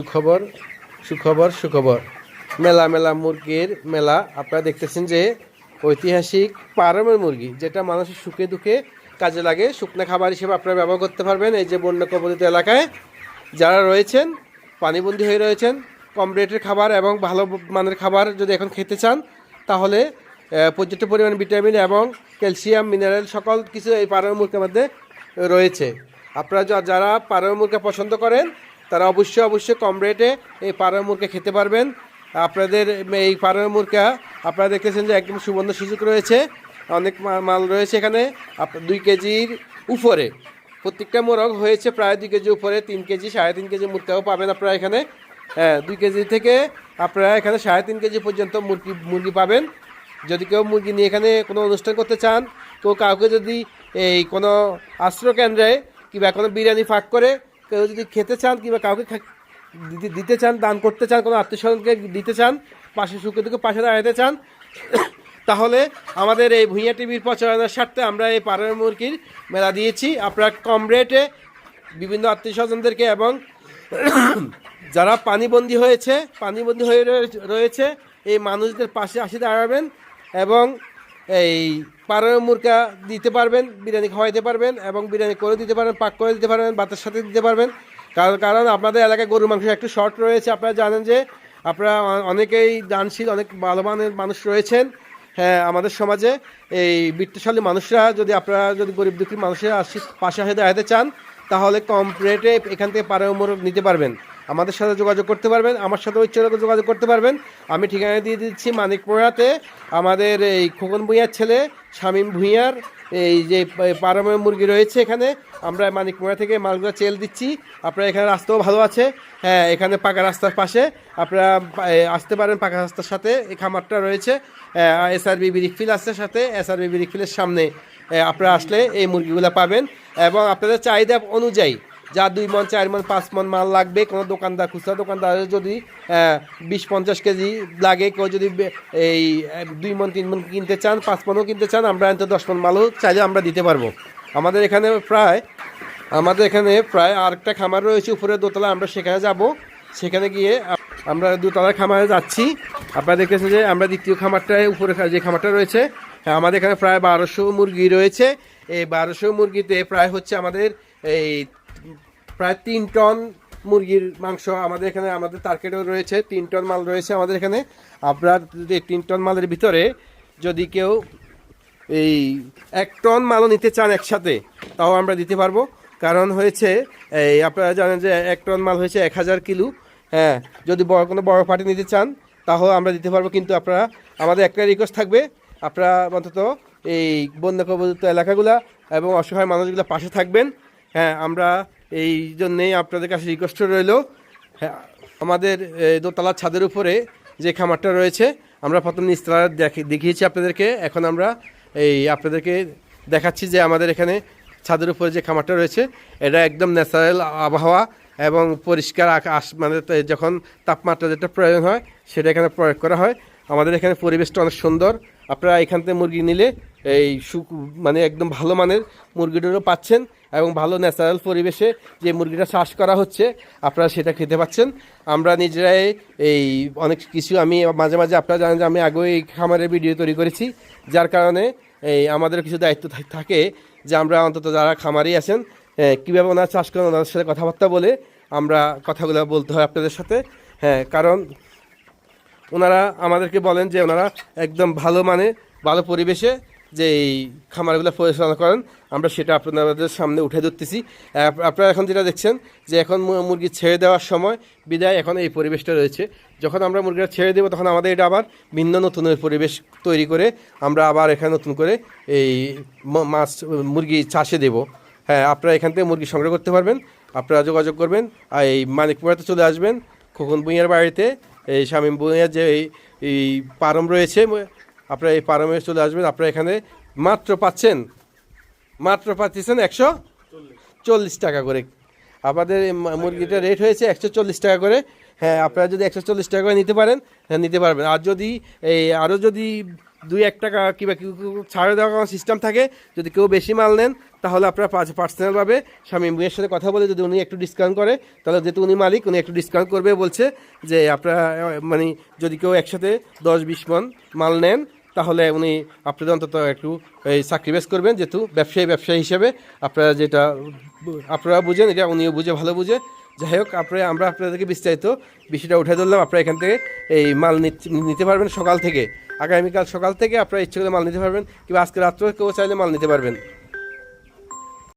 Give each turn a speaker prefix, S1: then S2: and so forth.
S1: সুখবর সুখবর সুখবর। মেলা মেলা মুরগির মেলা। আপনারা দেখতেছেন যে ঐতিহাসিক পারমের মুরগি, যেটা মানুষের সুখে দুঃখে কাজে লাগে। শুকনো খাবার হিসেবে আপনারা ব্যবহার করতে পারবেন এই যে বন্য কবলিত এলাকায়। যারা রয়েছেন, পানিবন্দী হয়ে রয়েছেন, কম রেটের খাবার এবং ভালো মানের খাবার যদি এখন খেতে চান, তাহলে পর্যাপ্ত পরিমাণ ভিটামিন এবং ক্যালসিয়াম, মিনারেল সকল কিছু এই পারমের মুরগির মধ্যে রয়েছে। আপনারা যারা পারমের মুরগি পছন্দ করেন তারা অবশ্যই অবশ্যই কম রেটে এই পারমের মুরগি খেতে পারবেন। আপনাদের এই পাড়ার মুরগা, আপনারা দেখতেছেন যে একদম সুবর্ণ সুযোগ রয়েছে, অনেক মাল রয়েছে এখানে। দুই কেজির উপরে, প্রত্যেকটা মোরগ হয়েছে প্রায় দুই কেজি উপরে, তিন কেজি, সাড়ে তিন কেজি মুরগাও পাবেন আপনারা এখানে। হ্যাঁ দুই কেজি থেকে আপনারা এখানে সাড়ে তিন কেজি পর্যন্ত মুরগি মুরগি পাবেন। যদি কেউ মুরগি নিয়ে এখানে কোনো অনুষ্ঠান করতে চান, কেউ কাউকে যদি এই কোনো আশ্রয় কেন্দ্রে কিংবা কোনো বিরিয়ানি ফাঁক করে কেউ যদি খেতে চান কিংবা কাউকে দিতে- চান, দান করতে চান, কোনো আত্মীয় স্বজনকে দিতে চান পাশে সুখে দুঃখে পাশে দাঁড়াতে চান, তাহলে আমাদের এই ভূঁইয়া টিভির প্রচারণার স্বার্থে আমরা এই পাড়ার মুরগির মেলা দিয়েছি। আপনারা কম রেটে বিভিন্ন আত্মীয় স্বজনদেরকে এবং যারা পানিবন্দী হয়েছে, পানিবন্দী হয়ে রয়ে- রয়েছে, এই মানুষদের পাশে আসে দাঁড়াবেন এবং এই পাড়ার মুরগা দিতে পারবেন, বিরিয়ানি খাওয়াইতে পারবেন এবং বিরিয়ানি করে দিতে পারবেন, পাক করে দিতে পারবেন ভাতের সাথে দিতে পারবেন। কারণ কারণ আপনাদের এলাকায় গরুর মাংস একটু শর্ট রয়েছে, আপনারা জানেন যে আপনারা অনেকেই দানশীল, অনেক ভালো মানের মানুষ রয়েছেন হ্যাঁ আমাদের সমাজে। এই বৃত্তশালী মানুষরা যদি আপনারা যদি গরিব দুঃখী মানুষের পাশে আসে দাঁড়াতে চান, তাহলে কম রেটে এখান থেকে পাড়া মোরগ নিতে পারবেন। আমাদের সাথে যোগাযোগ করতে পারবেন, আমার সাথে ইচ্ছে যোগাযোগ করতে পারবেন। আমি ঠিকানা দিয়ে দিচ্ছি মানিকপুরাতে আমাদের এই খোকন ভূঁইয়ার ছেলে, শামীম ভূঁইয়ার, এই যে পারামের মুরগি রয়েছে এখানে। আমরা মানিকপুরা থেকে মালগুলো চেল দিচ্ছি। আপনারা এখানে রাস্তাও ভালো আছে। হ্যাঁ এখানে পাকা রাস্তার পাশে। আপনারা আসতে পারেন পাকা রাস্তার সাথে। এই খামারটা রয়েছে। এসআরবি বিরিকফিল আছে সাথে। এসআরবি বিরিকফিলের সামনে আপনারা আসলে এই মুরগিগুলো পাবেন। এবং আপনাদের চাহিদা অনুযায়ী যা দুই মন চার মন পাঁচ মন মাল লাগবে কোনো দোকানদার খুচরা দোকানদারের যদি বিশ পঞ্চাশ কেজি লাগে কেউ যদি এই দুই মন তিন মন কিনতে চান পাঁচ মনও কিনতে চান আমরা এত দশ মন মালও চাইলে আমরা দিতে পারব। আমাদের এখানে প্রায় আমাদের এখানে প্রায় আরেকটা খামার রয়েছে উপরে দোতলা আমরা সেখানে যাব। সেখানে গিয়ে আমরা দোতলার খামারে যাচ্ছি। আপনারা দেখতেছেন যে আমরা দ্বিতীয় খামারটায় উপরে যে খামারটা রয়েছে হ্যাঁ, আমাদের এখানে প্রায় বারোশো মুরগি রয়েছে। এই বারোশো মুরগিতে প্রায় হচ্ছে আমাদের এই প্রায় তিন টন মুরগির মাংস আমাদের এখানে, আমাদের টার্গেটও রয়েছে। তিন টন মাল রয়েছে আমাদের এখানে। আপনার যদি তিন টন মালের ভিতরে যদি কেউ এই এক টন মালও নিতে চান একসাথে, তাও আমরা দিতে পারব। কারণ হয়েছে, এই আপনারা জানেন যে এক টন মাল হয়েছে এক হাজার কিলো। হ্যাঁ যদি বড়, কোনো বড় পার্টি নিতে চান তাহলে আমরা দিতে পারব। কিন্তু আপনারা, আমাদের একটা রিকোয়েস্ট থাকবে। আপনারা অন্তত এই বন্যা এলাকাগুলা এবং অসহায় মানুষগুলো পাশে থাকবেন। হ্যাঁ আমরা এই জন্যেই আপনাদের কাছে রিকোয়েস্ট রইল। হ্যাঁ আমাদের দোতলার ছাদের উপরে যে খামারটা রয়েছে, আমরা প্রথম নিচতলা দেখে- দেখিয়েছি আপনাদেরকে। এখন আমরা এই আপনাদেরকে দেখাচ্ছি যে আমাদের এখানে ছাদের উপরে যে খামারটা রয়েছে, এটা একদম ন্যাচারাল আবহাওয়া এবং পরিষ্কার আকাশ মানে যখন তাপমাত্রা যেটা প্রয়োজন হয়, সেটা এখানে প্রয়োগ করা হয়। আমাদের এখানে পরিবেশটা অনেক সুন্দর। আপনারা এখান থেকে মুরগি নিলে এই সুখ মানে একদম ভালো মানের মুরগিটারও পাচ্ছেন এবং ভালো ন্যাচারাল পরিবেশে যে মুরগিটা চাষ করা হচ্ছে, আপনারা সেটা খেতে পাচ্ছেন। আমরা নিজেরাই এই অনেক কিছু আমি মাঝে মাঝে আপনারা জানেন যে আমি আগে এই খামারের ভিডিও তৈরি করেছি, যার কারণে এই আমাদের কিছু দায়িত্ব থাকে যে আমরা অন্তত যারা খামারি আছেন কীভাবে ওনারা চাষ করেন, ওনাদের সাথে কথাবার্তা বলে আমরা কথাগুলো বলতে হয় আপনাদের সাথে। হ্যাঁ কারণ ওনারা আমাদেরকে বলেন যে ওনারা একদম ভালো মানে ভালো পরিবেশে যে এই খামারগুলো পরিচালনা করেন। আমরা সেটা আপনাদের সামনে উঠে ধরতেছি। আপনারা এখন যেটা দেখছেন যে এখন মুরগি ছেড়ে দেওয়ার সময় বিদায় এখন এই পরিবেশটা রয়েছে। যখন আমরা মুরগিটা ছেড়ে দেবো তখন আমাদের এটা আবার ভিন্ন নতুনের পরিবেশ তৈরি করে আমরা আবার এখানে নতুন করে এই মাছ, মুরগি চাষে দেব। হ্যাঁ আপনারা এখান থেকে মুরগি সংগ্রহ করতে পারবেন। আপনারা যোগাযোগ করবেন। আর এই মানিকপুরাতে চলে আসবেন। খোকন ভুঁইয়ার বাড়িতে, এই শামীম ভুঁইয়ার যে এই এই পারম রয়েছে, আপনারা এই পারমে চলে আসবেন, আপনারা এখানে মাত্র পাচ্ছেন মাত্র পাচ্ছেন একশো চল্লিশ টাকা করে। আমাদের মুরগিটা রেট হয়েছে একশো চল্লিশ টাকা করে। হ্যাঁ আপনারা যদি একশো চল্লিশ টাকা করে নিতে পারেন হ্যাঁ নিতে পারবেন। আর যদি এই আরও যদি দুই এক টাকা কিংবা কেউ দেওয়ার কোনো সিস্টেম থাকে, যদি কেউ বেশি মাল নেন, তাহলে আপনারা পাঁচ পার্সোনালভাবে স্বামী মুয়ের সাথে কথা বলে যদি উনি একটু ডিসকাউন্ট করে, তাহলে যেহেতু উনি মালিক, উনি একটু ডিসকাউন্ট করবে, বলছে যে আপনারা মানে যদি কেউ একসাথে দশ বিশ মন মাল নেন, তাহলে উনি আপনাদের অন্তত একটু, এই সাক্রিফাইস করবেন, যেহেতু ব্যবসায়ী ব্যবসায়ী হিসেবে আপনারা যেটা, আপনারা বুঝেন, এটা উনিও বুঝে, ভালো বুঝে যাই হোক আপনি, আমরা আপনাদেরকে বিস্তারিত বিষয়টা উঠে ধরলাম আপনারা এখান থেকে এই মাল নিত- পারবেন সকাল থেকে। আগামীকাল সকাল থেকে আপনারা ইচ্ছে করে মাল নিতে পারবেন, কিংবা আজকে রাত্রে কেউ চাইলে মাল নিতে পারবেন।